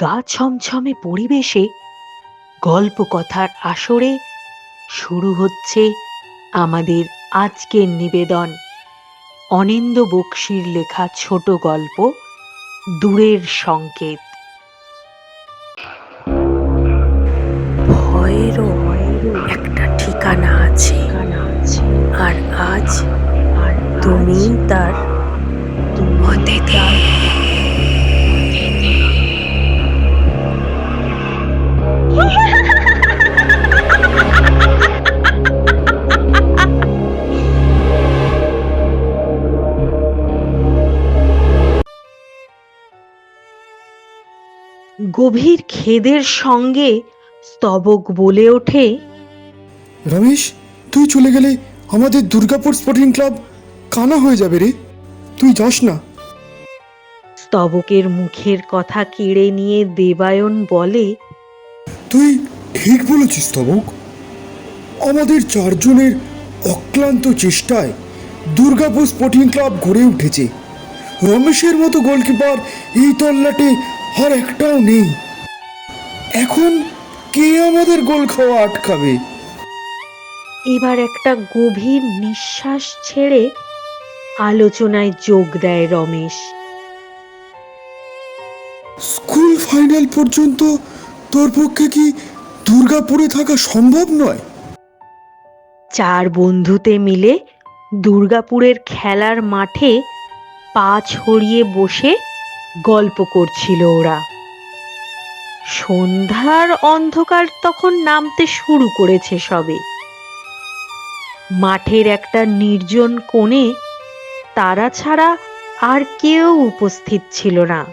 গা ছমছমে পরিবেশে গল্প কথার আসরে শুরু হচ্ছে আমাদের আজকের নিবেদন। অনিন্দ বক্সির লেখা ছোট গল্প দূরের সংকেত। ভয়েরও একটা ঠিকানা আছে। আর আজ তুমি তার অতিথি গভীর খেদের সঙ্গে স্তবক বলে ওঠে। রমেশ তুই চলে গেলে আমাদের দুর্গাপুর স্পোর্টিং ক্লাব কানা হয়ে যাবে রে। তুই যাস না। স্তবকের মুখের কথা কেড়ে নিয়ে দেবায়ন বলে তুই ঠিক বলেছিস স্তবক। আমাদের চারজনের অক্লান্ত চেষ্টায় দুর্গাপুর স্পোর্টিং ক্লাব গড়ে উঠেছে। রমেশের মতো গোলকিপার এই তল্লাটে আর একটাও নেই। এখন কে আমাদের গোল খাওয়া আটকাবে? এবার একটা গভীর নিঃশ্বাস ছেড়ে আলোচনায় যোগ দেয় রমেশ। স্কুল ফাইনাল পর্যন্ত তোর পক্ষে কি দুর্গাপুরে থাকা সম্ভব নয়? চার বন্ধুতে মিলে দুর্গাপুরের খেলার মাঠে পা ছড়িয়ে বসে গল্প করছিল ওরা। সন্ধ্যার অন্ধকার তখন নামতে শুরু করেছে সবে। মাঠের একটা নির্জন কোণে তারা ছাড়া আর কেউ উপস্থিত ছিল না।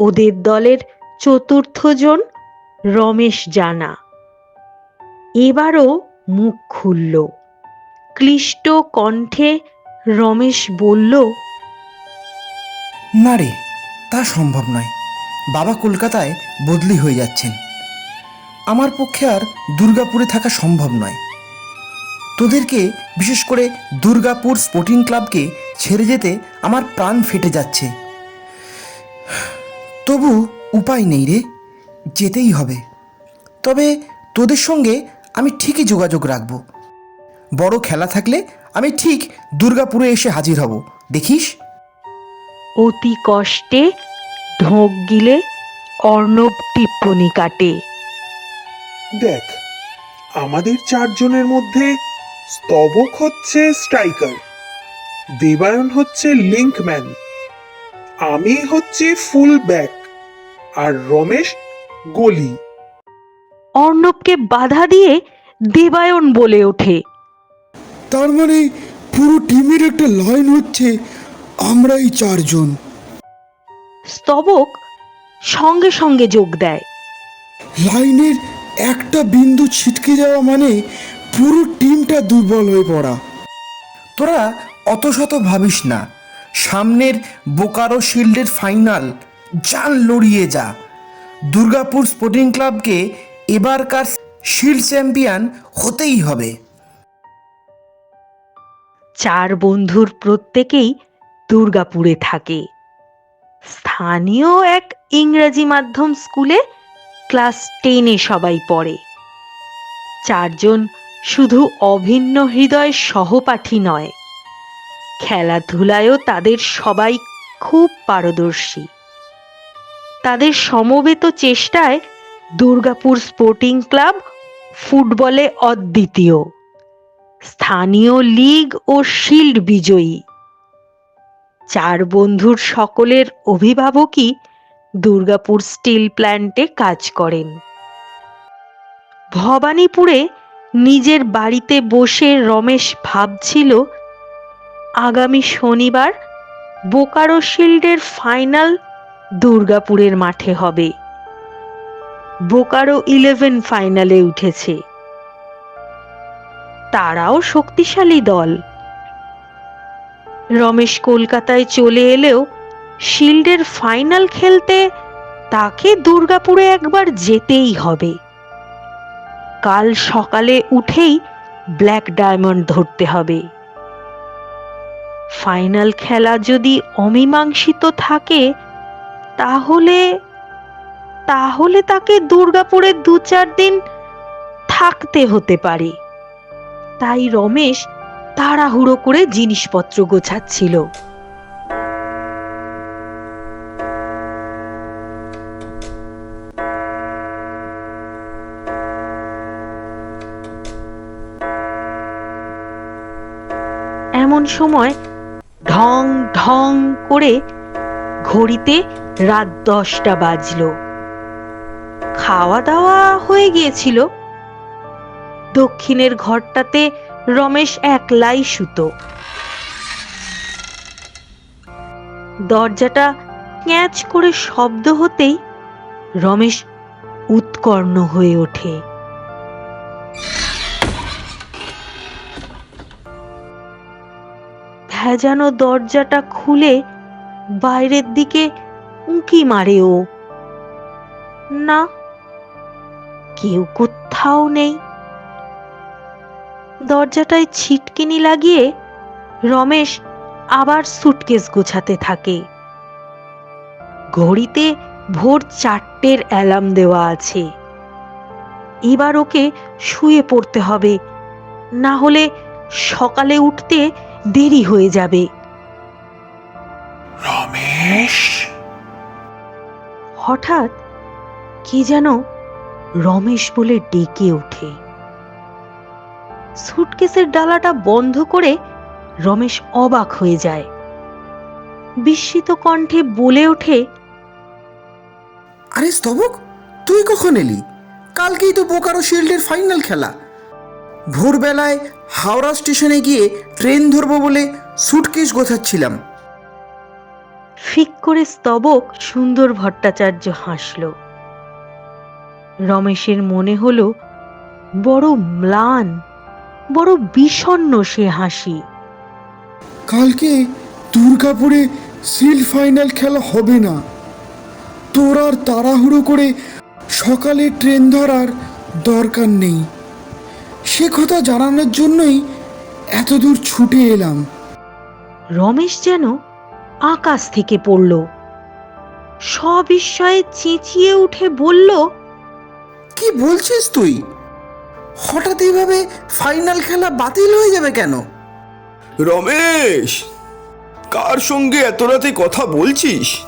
ওদের দলের চতুর্থজন রমেশ জানা। এবারও মুখ খুলল। ক্লিষ্ট কণ্ঠে রমেশ বলল না রে, তা সম্ভব নয়। বাবা কলকাতায় বদলি হয়ে যাচ্ছেন। আমার পক্ষে আর দুর্গাপুরে থাকা সম্ভব নয়। তোদেরকে বিশেষ করে দুর্গাপুর স্পোর্টিং ক্লাবকে ছেড়ে যেতে আমার প্রাণ ফেটে যাচ্ছে। তবু উপায় নেই রে, যেতেই হবে। তবে তোদের সঙ্গে আমি ঠিকই যোগাযোগ রাখব। বড় খেলা থাকলে আমি ঠিক দুর্গাপুরে এসে হাজির হব। দেখিস? অতি কষ্টে ঢোক গিলে অর্ণব টিপ্পনি কাটে। দেখ আমাদের চারজনের মধ্যে স্তবক হচ্ছে স্ট্রাইকার দেবায়ন হচ্ছে লিঙ্কম্যান আমি হচ্ছে ফুল ব্যাক আর রমেশ গলি। অর্ণবকে বাধা দিয়ে দেবায়ন বলে ওঠে। তার মানে পুরো টিমের একটা লাইন হচ্ছে আমরাই চারজন। স্তবক সঙ্গে সঙ্গে যোগ দেয়। লাইনের একটা বিন্দু ছিটকে যাওয়া মানে পুরো টিমটা দুর্বল হয়ে পড়া। তোরা অত শত ভাবিস না সামনের বোকারো শিল্ডের ফাইনাল জান লড়িয়ে যা। দুর্গাপুর স্পোর্টিং ক্লাবকে এবারকার শিল্ড চ্যাম্পিয়ন হতেই হবে। চার বন্ধুর প্রত্যেকেই দুর্গাপুরে থাকে। স্থানীয় এক ইংরেজি মাধ্যম স্কুলে ক্লাস টেনে সবাই পড়ে। চারজন শুধু অভিন্ন হৃদয় সহপাঠী নয়, খেলাধুলায়ও তাদের সবাই খুব পারদর্শী। তাদের সমবেত চেষ্টায় দুর্গাপুর স্পোর্টিং ক্লাব ফুটবলে অদ্বিতীয়। স্থানীয় লীগ ও শিল্ড বিজয়ী। চার বন্ধুর সকলের অভিভাবকই দুর্গাপুর স্টিল প্ল্যান্টে কাজ করেন। ভবানীপুরে নিজের বাড়িতে বসে রমেশ ভাবছিল, আগামী শনিবার বোকারো শিল্ডের ফাইনাল দুর্গাপুরের মাঠে হবে। বোকারো ইলেভেন ফাইনালে উঠেছে। তারাও শক্তিশালী দল। রমেশ কলকাতায় চলে এলেও শিল্ডের ফাইনাল খেলতে তাকে দুর্গাপুরে একবার যেতেই হবে। কাল সকালে উঠেই ব্ল্যাক ডায়মন্ড ধরতে হবে। ফাইনাল খেলা যদি অমীমাংসিত থাকে, তাহলে তাহলে তাকে দুর্গাপুরে দু চার দিন থাকতে হতে পারে। তাই রমেশ তাড়াহুড়ো করে জিনিসপত্র গোছাচ্ছিল। এমন সময় ঢং ঢং করে ঘড়িতে রাত দশটা বাজলো। খাওয়া দাওয়া হয়ে গিয়েছিল। দক্ষিণের ঘরটাতে রমেশ একলাই শুতো দরজাটা ক্যাঁচ করে শব্দ হতেই রমেশ উৎকর্ণ হয়ে ওঠে। ভেজানো দরজাটা খুলে বাইরের দিকে উঁকি মারে ও। না, কেউ কোথাও নেই। দরজাটায় ছিটকিনি লাগিয়ে রমেশ আবার সুটকেস গোছাতে থাকে। ঘড়িতে ভোর চারটের অ্যালার্ম দেওয়া আছে। এবার ওকে শুয়ে পড়তে হবে না হলে সকালে উঠতে দেরি হয়ে যাবে। রমেশ? হঠাৎ কে যেন রমেশ বলে ডেকে ওঠে। সুটকেসের ডালাটা বন্ধ করে রমেশ অবাক হয়ে যায়। বিস্মিত কণ্ঠে বলে ওঠে আরে স্তবক তুই কখন এলি? কালকেই তো বোকারো শিল্ডের ফাইনাল খেলা। ভোরবেলায় হাওড়া স্টেশনে গিয়ে ট্রেন ধরবো বলে সুটকেস গোছাচ্ছিলাম। ফিক করে স্তবক সুন্দর ভট্টাচার্য হাসল। রমেশের মনে হলো বড় ম্লান। বড় বিষণ্ণ সে হাসি। কালকে দুর্গাপুরে সিল ফাইনাল খেলা হবে না। তোর আর তাড়াহুড়ো করে সকালে ট্রেন ধরার দরকার নেই। সে কথা জানানোর জন্যই এতদূর ছুটে এলাম। রমেশ যেন আকাশ থেকে পড়ল। সবিস্ময়ে চেঁচিয়ে উঠে বলল কি বলছিস তুই? হঠাৎ এইভাবে ফাইনাল খেলা বাতিল হয়ে যাবে কেন? রমেশ কার সঙ্গে এত রাতে কথা বলছিস?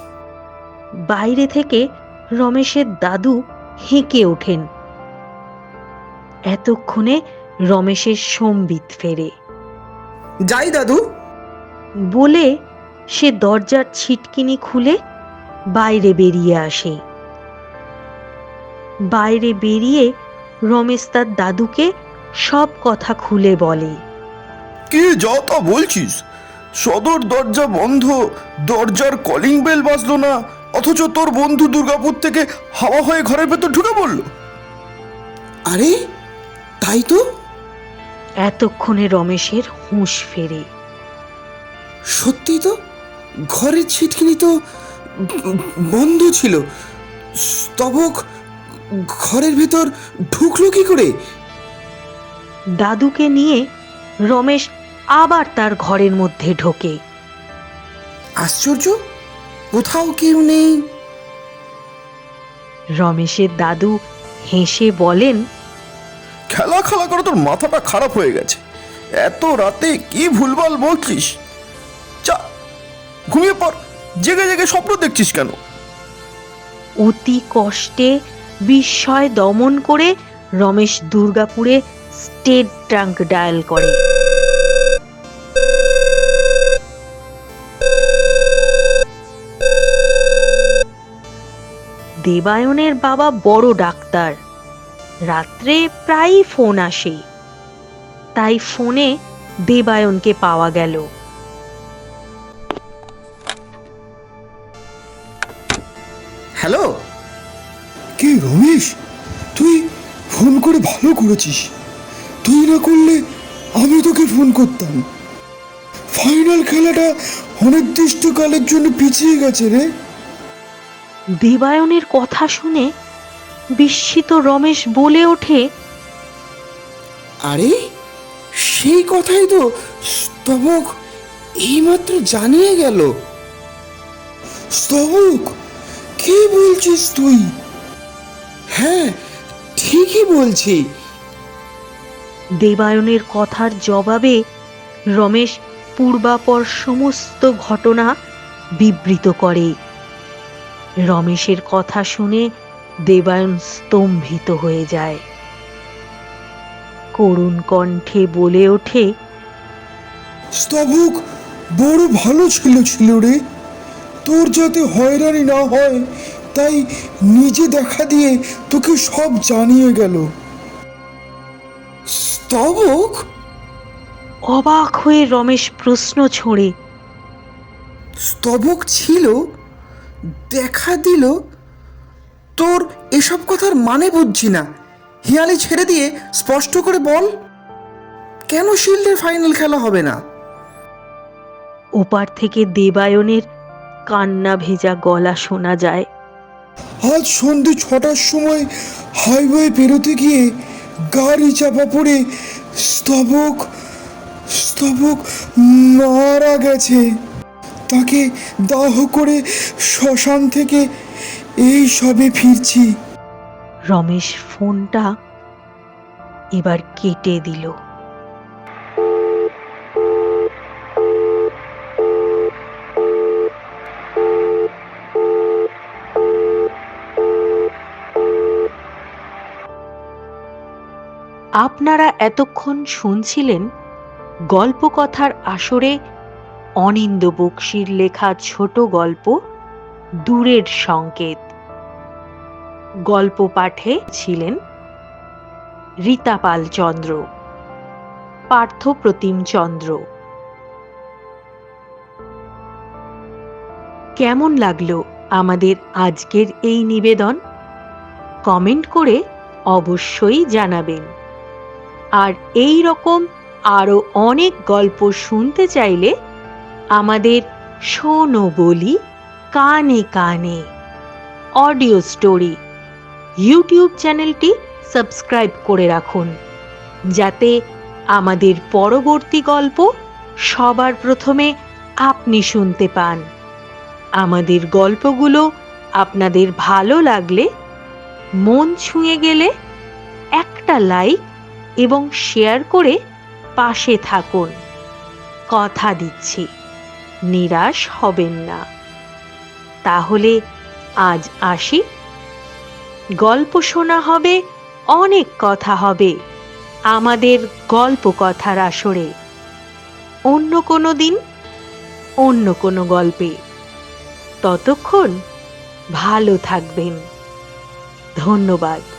বাইরে থেকে রমেশের দাদু হেঁকে ওঠেন। এতক্ষণে রমেশের সম্বিত ফেরে। যাই দাদু। বলে সে দরজার ছিটকিনি খুলে বাইরে বেরিয়ে আসে। বাইরে বেরিয়ে রমেশ তার দাদুকে সব কথা খুলে বলে। কি যা তা বলছিস? সদর দরজা বন্ধ দরজার কলিং বেল বাজলো না অথচ তোর বন্ধু দুর্গাপুর থেকে হাওয়া হয়ে ঘরের ভেতর ঢুকে পড়ল। আরে তাই তো? এতক্ষণে রমেশের হুঁশ ফেরে। সত্যি তো? ঘরের ছিটকিনি তো বন্ধ ছিল। স্তবক ঘরের ভেতর ঢুকলো কি করে? দাদুকে নিয়ে রমেশ আবার তার ঘরের মধ্যে ঢোকে। আশ্চর্য কোথাও কেউ নেই। রমেশের দাদু হেসে বলেন খেলা খেলা করে তোর মাথাটা খারাপ হয়ে গেছে। এত রাতে কি ভুলভাল বলছিস? চা ঘুমিয়ে পর জেগে জেগে স্বপ্ন দেখছিস কেন? অতি কষ্টে বিস্ময় দমন করে রমেশ দুর্গাপুরে স্টেট ট্রাঙ্ক ডায়াল করে। দেবায়নের বাবা বড় ডাক্তার। রাত্রে প্রায়ই ফোন আসে। তাই ফোনে দেবায়নকে পাওয়া গেল। হ্যালো? কে রমেশ? তুই ফোন করে ভালো করেছিস। তুই না করলে আমি তোকে ফোন করতাম। ফাইনাল খেলাটা অনির্দিষ্টকালের জন্য পিছিয়ে গেছে রে। দেবায়নের কথা শুনে বিস্মিত রমেশ বলে ওঠে আরে সেই কথাই তো স্তবক এইমাত্র জানিয়ে গেল। স্তবক? কি বলছিস তুই? হ্যাঁ ঠিকই বলছি। দেবায়নের কথার জবাবে রমেশ পূর্বাপর সমস্ত ঘটনা বিবৃত করে। রমেশের কথা শুনে দেবায়ন স্তম্ভিত হয়ে যায়। করুণ কণ্ঠে বলে ওঠে স্তবক বড় ভালো ছিল ছিল রে। তোর যাতে হয়রানি না হয় তাই নিজে দেখা দিয়ে তোকে সব জানিয়ে গেল। স্তবক? অবাক হয়ে রমেশ প্রশ্ন ছোড়ে। স্তবক ছিল দেখা দিল তোর এসব কথার মানে বুঝছি না। হিয়ালি ছেড়ে দিয়ে স্পষ্ট করে বল কেন শিল্ডের ফাইনাল খেলা হবে না? ওপার থেকে দেবায়নের কান্না ভেজা গলা শোনা যায়। আজ সন্ধে ছটার সময় হাইওয়ে পেরোতে গিয়ে গাড়ি চাপা পড়ে স্তবক স্তবক মারা গেছে। তাকে দাহ করে শ্মশান থেকে এই সবে ফিরছি। রমেশ ফোনটা এবার কেটে দিল। আপনারা এতক্ষণ শুনছিলেন গল্পকথার আসরে অনিন্দ বক্সির লেখা ছোট গল্প, দূরের সংকেত। গল্প পাঠে ছিলেন রীতা পাল চন্দ্র, পার্থ প্রতিম চন্দ্র। কেমন লাগল আমাদের আজকের এই নিবেদন? কমেন্ট করে অবশ্যই জানাবেন। আর এই রকম আরও অনেক গল্প শুনতে চাইলে আমাদের শোনো বলি কানে কানে। অডিও স্টোরি ইউটিউব চ্যানেলটি সাবস্ক্রাইব করে রাখুন, যাতে আমাদের পরবর্তী গল্প সবার প্রথমে আপনি শুনতে পান। আমাদের গল্পগুলো আপনাদের ভালো লাগলে, মন ছুঁয়ে গেলে একটা লাইক এবং শেয়ার করে পাশে থাকুন। কথা দিচ্ছি, নিরাশ হবেন না। তাহলে আজ আসি। গল্প শোনা হবে, অনেক কথা হবে। আমাদের গল্প কথার আসরে। অন্য কোনো দিন, অন্য কোনো গল্পে। ততক্ষণ ভালো থাকবেন। ধন্যবাদ।